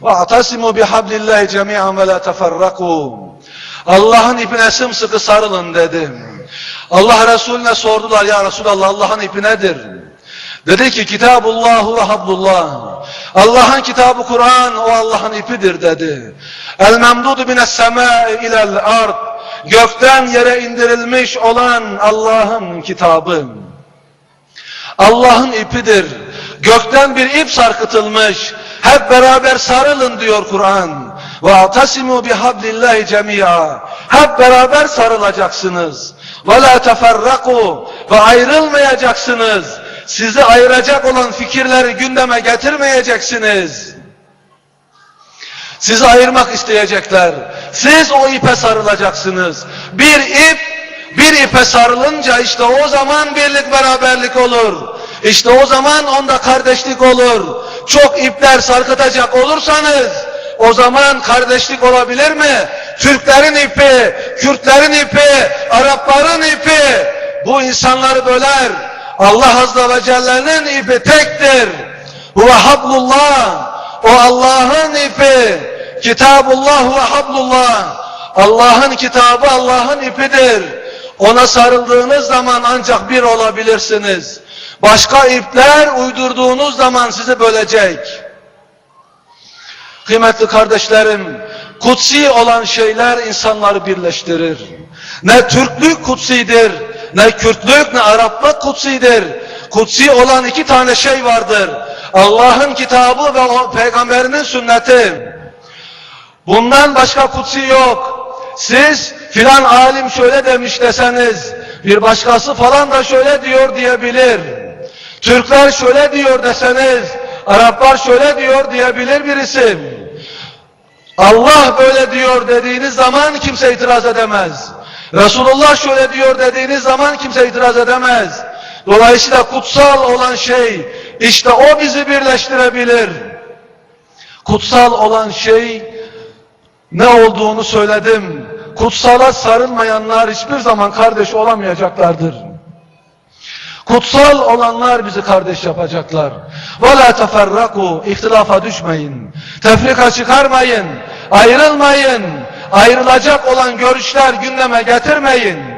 وَاَعْتَسِمُوا بِحَبْلِ اللّٰهِ جَمِيعًا وَلَا تَفَرَّقُوا Allah'ın ipine sımsıkı sarılın dedim. Allah Resulüne sordular ya Resulallah Allah'ın ipi nedir? Dedi ki kitabullahu ve hablullah. Allah'ın kitabı Kur'an o Allah'ın ipidir dedi. El memdudu mines semâi ilel ard. Gökten yere indirilmiş olan Allah'ın kitabı. Allah'ın ipidir. Gökten bir ip sarkıtılmış. Hep beraber sarılın diyor Kur'an. Ve atasimu bihablillahi cemia. Hep beraber sarılacaksınız. La teferraku. Ve ayrılmayacaksınız. Sizi ayıracak olan fikirleri gündeme getirmeyeceksiniz. Sizi ayırmak isteyecekler. Siz o ipe sarılacaksınız. Bir ip, bir ipe sarılınca işte o zaman birlik beraberlik olur. İşte o zaman onda kardeşlik olur. Çok ipler sarkıtacak olursanız o zaman kardeşlik olabilir mi? Türklerin ipi, Kürtlerin ipi, Arapların ipi bu insanları böler. Allah Azze ve Celle'nin ipi tektir. Huve hablullah. O Allah'ın ipi. Kitabullah ve hablullah. Allah'ın kitabı Allah'ın ipidir. Ona sarıldığınız zaman ancak bir olabilirsiniz. Başka ipler uydurduğunuz zaman sizi bölecek. Kıymetli kardeşlerim, kutsi olan şeyler insanları birleştirir. Ne Türklük kutsidir, ne Kürtlük ne Araplık kutsidir. Kutsi olan iki tane şey vardır. Allah'ın kitabı ve o peygamberinin sünneti. Bundan başka kutsi yok. Siz filan alim şöyle demiş deseniz, bir başkası falan da şöyle diyor diyebilir. Türkler şöyle diyor deseniz, Araplar şöyle diyor diyebilir birisi. Allah böyle diyor dediğiniz zaman kimse itiraz edemez. Resulullah şöyle diyor dediğiniz zaman kimse itiraz edemez. Dolayısıyla kutsal olan şey işte o bizi birleştirebilir. Kutsal olan şey ne olduğunu söyledim. Kutsala sarılmayanlar hiçbir zaman kardeş olamayacaklardır. Kutsal olanlar bizi kardeş yapacaklar. وَلَا تَفَرَّقُوا ihtilafa düşmeyin. Tefrika çıkarmayın. Ayrılmayın. Ayrılacak olan görüşler gündeme getirmeyin.